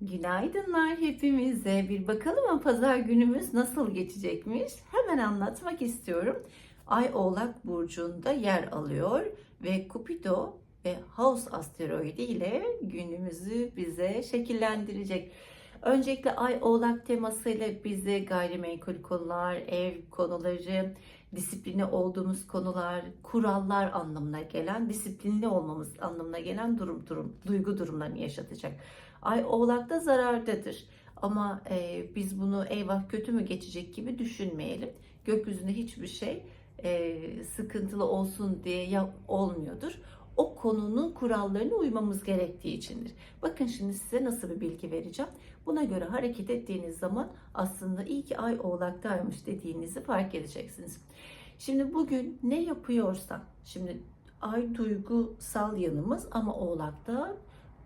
Günaydınlar hepimize. Bir bakalım pazar günümüz nasıl geçecekmiş? Hemen anlatmak istiyorum. Ay Oğlak Burcu'nda yer alıyor ve Cupido ve House asteroidi ile günümüzü bize şekillendirecek. Öncelikle Ay Oğlak temasıyla bize gayrimenkul konular, ev konuları, disipline olduğumuz konular, kurallar anlamına gelen, disiplinli olmamız anlamına gelen durum durum, duygu durumlarını yaşatacak. Ay Oğlak'ta zarardadır. Ama e, biz bunu eyvah kötü mü geçecek gibi düşünmeyelim. Gökyüzünde hiçbir şey e, sıkıntılı olsun diye yap, olmuyordur. O konunun kurallarına uymamız gerektiği içindir. Bakın şimdi size nasıl bir bilgi vereceğim. Buna göre hareket ettiğiniz zaman aslında iyi ki ay oğlaktaymış dediğinizi fark edeceksiniz. Şimdi bugün ne yapıyorsan, şimdi ay duygusal yanımız ama oğlakta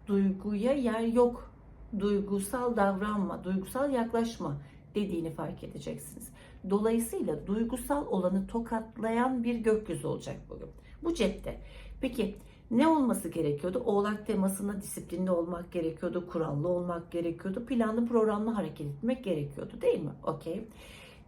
duyguya yer yok. Duygusal davranma, duygusal yaklaşma dediğini fark edeceksiniz. Dolayısıyla duygusal olanı tokatlayan bir gökyüzü olacak bugün. Bu cepte. Peki ne olması gerekiyordu? Oğlak temasında disiplinli olmak gerekiyordu, kurallı olmak gerekiyordu, planlı programlı hareket etmek gerekiyordu değil mi? Okey.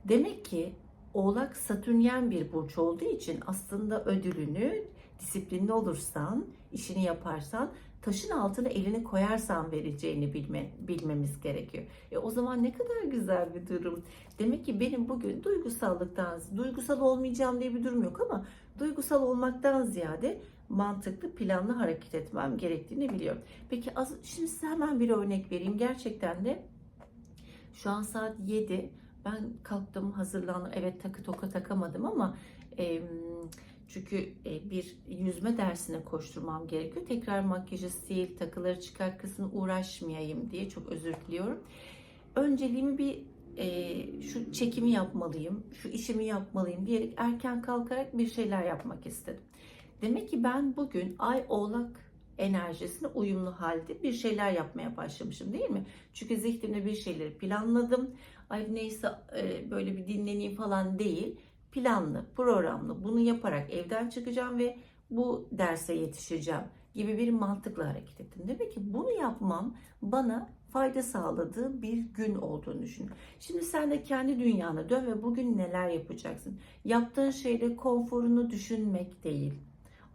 Demek ki Oğlak Satürnyen bir burç olduğu için aslında ödülünü disiplinli olursan, işini yaparsan, taşın altına elini koyarsan vereceğini bilme, bilmemiz gerekiyor. E o zaman ne kadar güzel bir durum. Demek ki benim bugün duygusallıktan, duygusal olmayacağım diye bir durum yok ama duygusal olmaktan ziyade mantıklı, planlı hareket etmem gerektiğini biliyorum. Peki az, şimdi size hemen bir örnek vereyim. Gerçekten de şu an saat 7. Ben kalktım, hazırlandım. Evet takı toka takamadım ama e, çünkü e, bir yüzme dersine koşturmam gerekiyor. Tekrar makyajı sil, takıları çıkar kısmı uğraşmayayım diye çok özür diliyorum. Önceliğimi bir e, şu çekimi yapmalıyım, şu işimi yapmalıyım diyerek erken kalkarak bir şeyler yapmak istedim. Demek ki ben bugün Ay Oğlak enerjisine uyumlu halde bir şeyler yapmaya başlamışım değil mi? Çünkü zihnimde bir şeyleri planladım. Ay neyse e, böyle bir dinleneyim falan değil. Planlı, programlı bunu yaparak evden çıkacağım ve bu derse yetişeceğim gibi bir mantıkla hareket ettim. Demek ki bunu yapmam bana fayda sağladığı bir gün olduğunu düşün. Şimdi sen de kendi dünyana dön ve bugün neler yapacaksın? Yaptığın şeyde konforunu düşünmek değil.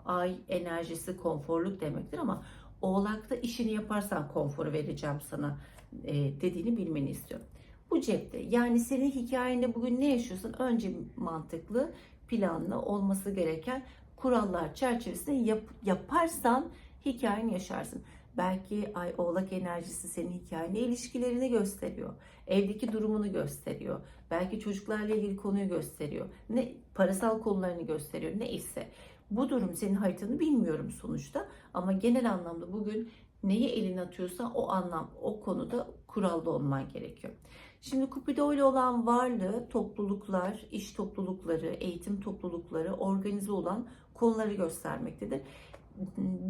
Ay enerjisi konforluk demektir ama Oğlak'ta işini yaparsan konforu vereceğim sana e, dediğini bilmeni istiyorum. Bu cepte. Yani senin hikayende bugün ne yaşıyorsan önce mantıklı, planlı olması gereken kurallar çerçevesinde yap, yaparsan hikayeni yaşarsın. Belki ay oğlak enerjisi senin hikayene ilişkilerini gösteriyor. Evdeki durumunu gösteriyor. Belki çocuklarla ilgili konuyu gösteriyor. Ne parasal konularını gösteriyor. Ne ise. Bu durum senin haritanı bilmiyorum sonuçta. Ama genel anlamda bugün neyi eline atıyorsan o anlam, o konuda kurallı olman gerekiyor. Şimdi Cupido ile olan varlığı topluluklar, iş toplulukları, eğitim toplulukları, organize olan konuları göstermektedir.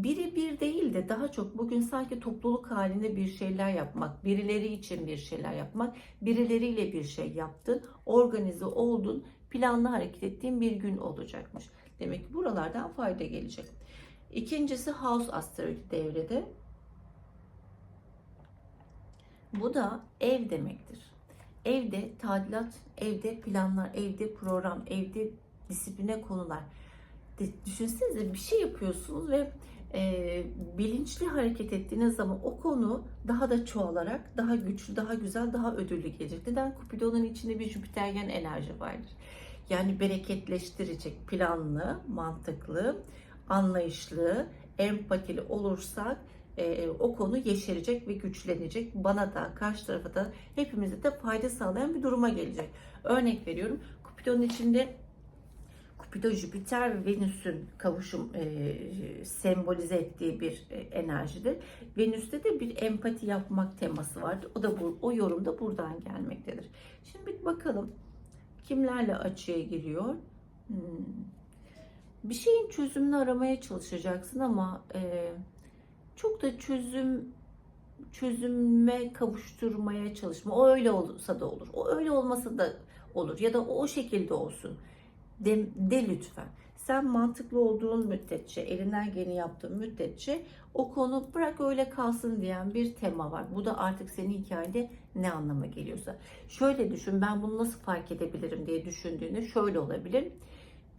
Biri bir değil de daha çok bugün sanki topluluk halinde bir şeyler yapmak, birileri için bir şeyler yapmak, birileriyle bir şey yaptın, organize oldun, planlı hareket ettiğin bir gün olacakmış. Demek ki buralardan fayda gelecek. İkincisi House asteroidi devrede. Bu da ev demektir. Evde tadilat, evde planlar, evde program, evde disipline konular. Düşünsenize bir şey yapıyorsunuz ve e, bilinçli hareket ettiğiniz zaman o konu daha da çoğalarak daha güçlü, daha güzel, daha ödüllü gelecek. Neden? Kupidonun içinde bir Jüpiteryen enerji vardır. Yani bereketleştirecek, planlı, mantıklı, anlayışlı, empatili olursak e, o konu yeşerecek ve güçlenecek. Bana da, karşı tarafa da, hepimize de fayda sağlayan bir duruma gelecek. Örnek veriyorum. Kupidonun içinde Kupido, Jüpiter ve Venüs'ün kavuşum e, sembolize ettiği bir e, enerjidir. Venüs'te de bir empati yapmak teması vardır. O da bu, o yorum da buradan gelmektedir. Şimdi bir bakalım kimlerle açıya giriyor. Hmm. Bir şeyin çözümünü aramaya çalışacaksın ama e, çok da çözüm çözüme kavuşturmaya çalışma. O öyle olsa da olur. O öyle olmasa da olur ya da o, o şekilde olsun. De, de lütfen. Sen mantıklı olduğun müddetçe, elinden geleni yaptığın müddetçe o konu bırak öyle kalsın diyen bir tema var. Bu da artık senin hikayede ne anlama geliyorsa. Şöyle düşün, ben bunu nasıl fark edebilirim diye düşündüğünde şöyle olabilir.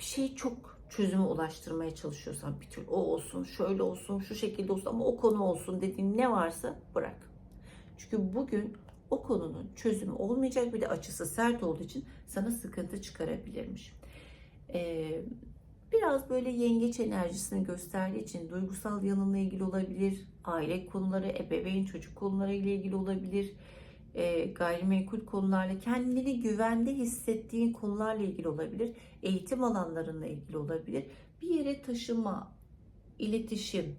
Bir şeyi çok çözüme ulaştırmaya çalışıyorsan bir tür o olsun, şöyle olsun, şu şekilde olsun ama o konu olsun dediğin ne varsa bırak. Çünkü bugün o konunun çözümü olmayacak bir de açısı sert olduğu için sana sıkıntı çıkarabilirmiş. Ee, biraz böyle yengeç enerjisini gösterdiği için duygusal yanınla ilgili olabilir, aile konuları, ebeveyn çocuk konuları ile ilgili olabilir, e, gayrimenkul konularla kendini güvende hissettiğin konularla ilgili olabilir, eğitim alanlarına ilgili olabilir, bir yere taşıma, iletişim,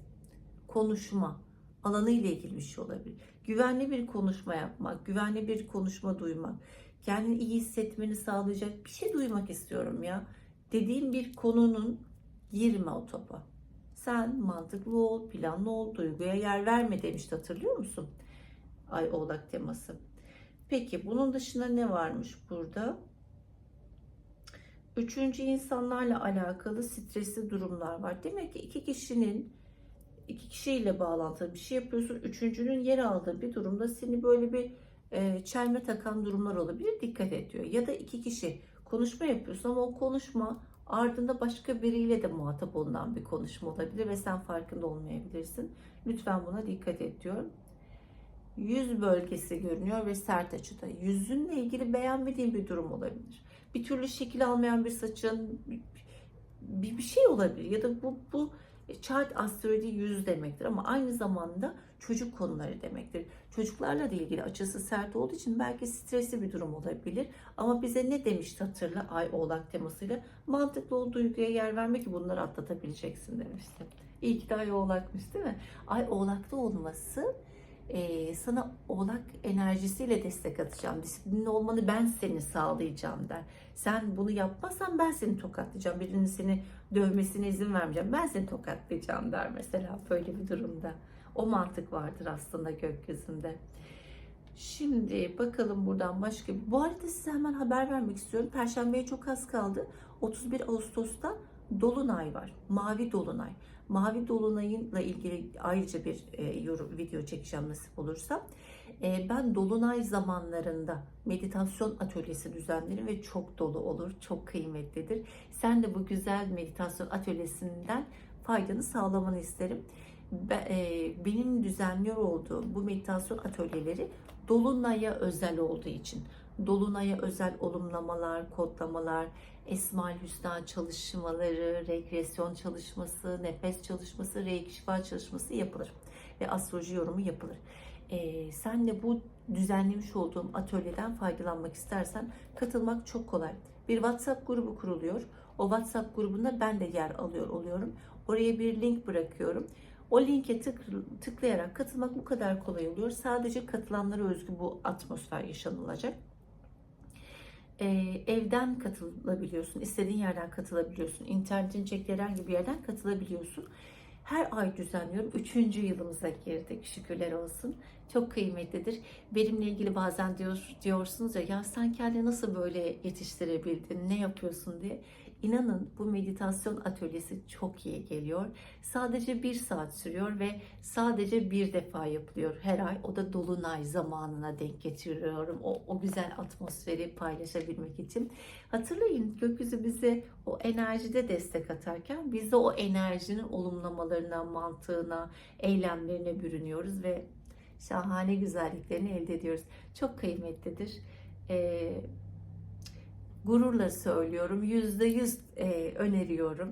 konuşma alanı ile ilgili bir şey olabilir. Güvenli bir konuşma yapmak, güvenli bir konuşma duymak, kendini iyi hissetmeni sağlayacak bir şey duymak istiyorum ya. Dediğim bir konunun girme o topa. Sen mantıklı ol, planlı ol, duyguya yer verme demişti hatırlıyor musun? Ay oğlak teması. Peki bunun dışında ne varmış burada? Üçüncü insanlarla alakalı stresli durumlar var. Demek ki iki kişinin iki kişiyle bağlantılı bir şey yapıyorsun. Üçüncünün yer aldığı bir durumda seni böyle bir e, çelme takan durumlar olabilir. Dikkat et diyor. Ya da iki kişi konuşma yapıyorsun ama o konuşma ardında başka biriyle de muhatap olunan bir konuşma olabilir ve sen farkında olmayabilirsin. Lütfen buna dikkat et diyor. Yüz bölgesi görünüyor ve sert açıda. Yüzünle ilgili beğenmediğin bir durum olabilir. Bir türlü şekil almayan bir saçın bir, bir şey olabilir ya da bu bu chart astroloji yüz demektir ama aynı zamanda çocuk konuları demektir. Çocuklarla da ilgili açısı sert olduğu için belki stresli bir durum olabilir. Ama bize ne demişti hatırla ay oğlak temasıyla mantıklı o duyguya yer vermek ki bunları atlatabileceksin demişti. İyi ki de ay oğlakmış değil mi? Ay oğlakta olması e, sana oğlak enerjisiyle destek atacağım. Disiplinli olmanı ben seni sağlayacağım der. Sen bunu yapmazsan ben seni tokatlayacağım. Birinin seni dövmesine izin vermeyeceğim. Ben seni tokatlayacağım der mesela böyle bir durumda. O mantık vardır aslında gökyüzünde. Şimdi bakalım buradan başka. Bu arada size hemen haber vermek istiyorum. Perşembeye çok az kaldı. 31 Ağustos'ta Dolunay var. Mavi Dolunay. Mavi Dolunay'la ilgili ayrıca bir e, yorum, video çekeceğim nasip olursa. E, ben Dolunay zamanlarında meditasyon atölyesi düzenlerim ve çok dolu olur. Çok kıymetlidir. Sen de bu güzel meditasyon atölyesinden faydanı sağlamanı isterim. Be, e, benim düzenliyor olduğum bu meditasyon atölyeleri Dolunay'a özel olduğu için Dolunay'a özel olumlamalar, kodlamalar, Esmaül Hüsna çalışmaları, regresyon çalışması, nefes çalışması, reiki şifa çalışması yapılır. Ve astroloji yorumu yapılır. Ee, sen de bu düzenlemiş olduğum atölyeden faydalanmak istersen katılmak çok kolay. Bir WhatsApp grubu kuruluyor. O WhatsApp grubunda ben de yer alıyor oluyorum. Oraya bir link bırakıyorum. O linke tık, tıklayarak katılmak bu kadar kolay oluyor. Sadece katılanlara özgü bu atmosfer yaşanılacak e, evden katılabiliyorsun. istediğin yerden katılabiliyorsun. İnternetin çektiği herhangi bir yerden katılabiliyorsun. Her ay düzenliyorum. Üçüncü yılımıza girdik. Şükürler olsun. Çok kıymetlidir. Benimle ilgili bazen diyor, diyorsunuz ya, ya sen kendini nasıl böyle yetiştirebildin, ne yapıyorsun diye. İnanın bu meditasyon atölyesi çok iyi geliyor. Sadece bir saat sürüyor ve sadece bir defa yapılıyor her ay. O da dolunay zamanına denk getiriyorum. O, o güzel atmosferi paylaşabilmek için. Hatırlayın gökyüzü bize o enerjide destek atarken biz de o enerjinin olumlamalarına, mantığına, eylemlerine bürünüyoruz ve şahane güzelliklerini elde ediyoruz. Çok kıymetlidir. Ee, gururla söylüyorum. Yüzde yüz e, öneriyorum.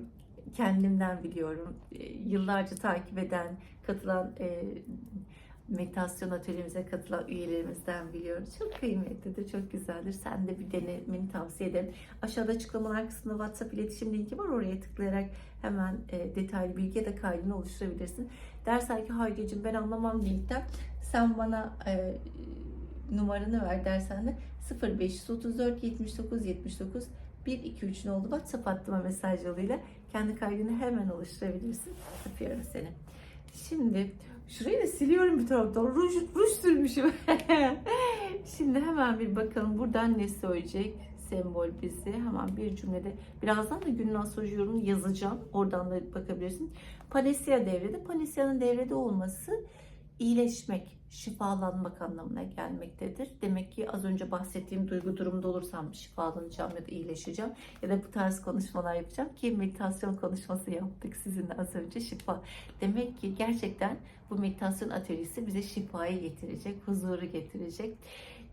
Kendimden biliyorum. E, yıllarca takip eden, katılan e, meditasyon atölyemize katılan üyelerimizden biliyorum. Çok kıymetlidir, çok güzeldir. Sen de bir denemeni tavsiye ederim. Aşağıda açıklamalar kısmında WhatsApp iletişim linki var. Oraya tıklayarak hemen e, detaylı bilgi ya da kaydını oluşturabilirsin. Dersen ki Haydeciğim ben anlamam linkten. Sen bana e, numaranı ver dersen de 0534 79 79 123 oldu. WhatsApp attıma mesaj yoluyla kendi kaydını hemen oluşturabilirsin. Öpüyorum seni. Şimdi şurayı da siliyorum bir taraftan. Ruj, ruj sürmüşüm. Şimdi hemen bir bakalım buradan ne söyleyecek sembol bizi hemen bir cümlede birazdan da günün astroloji yorumunu yazacağım. Oradan da bakabilirsin. Panacea devrede. Panacea'nın devrede olması iyileşmek, şifalanmak anlamına gelmektedir. Demek ki az önce bahsettiğim duygu durumunda olursam şifalanacağım ya da iyileşeceğim ya da bu tarz konuşmalar yapacağım ki meditasyon konuşması yaptık sizinle az önce şifa. Demek ki gerçekten bu meditasyon atölyesi bize şifayı getirecek, huzuru getirecek,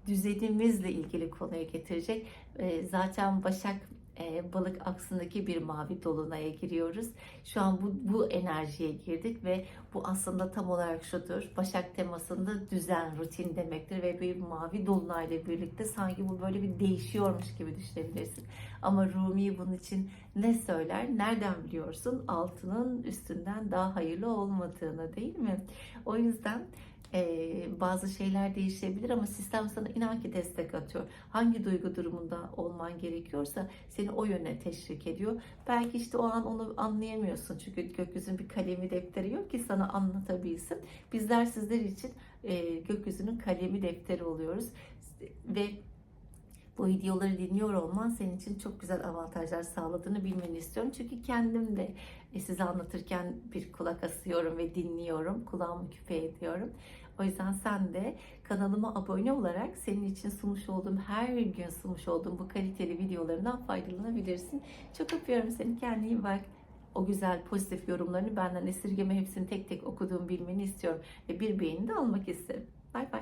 düzenimizle ilgili konuya getirecek. Ee, Zaten Başak e, balık aksındaki bir mavi dolunaya giriyoruz. Şu an bu, bu enerjiye girdik ve bu aslında tam olarak şudur. Başak temasında düzen, rutin demektir ve bir mavi dolunayla birlikte sanki bu böyle bir değişiyormuş gibi düşünebilirsin. Ama Rumi bunun için ne söyler? Nereden biliyorsun? Altının üstünden daha hayırlı olmadığını değil mi? O yüzden e, bazı şeyler değişebilir ama sistem sana inan ki destek atıyor. Hangi duygu durumunda olman gerekiyorsa seni o yöne teşvik ediyor. Belki işte o an onu anlayamıyorsun çünkü gökyüzünün bir kalemi defteri yok ki sana anlatabilsin. Bizler sizler için e, gökyüzünün kalemi defteri oluyoruz ve bu videoları dinliyor olman senin için çok güzel avantajlar sağladığını bilmeni istiyorum. Çünkü kendim de e, size anlatırken bir kulak asıyorum ve dinliyorum. Kulağımı küpe ediyorum. O yüzden sen de kanalıma abone olarak senin için sunmuş olduğum, her gün sunmuş olduğum bu kaliteli videolarından faydalanabilirsin. Çok öpüyorum seni. Kendine iyi bak. O güzel pozitif yorumlarını benden esirgeme hepsini tek tek okuduğumu bilmeni istiyorum. Ve bir beğeni de almak isterim. Bay bay.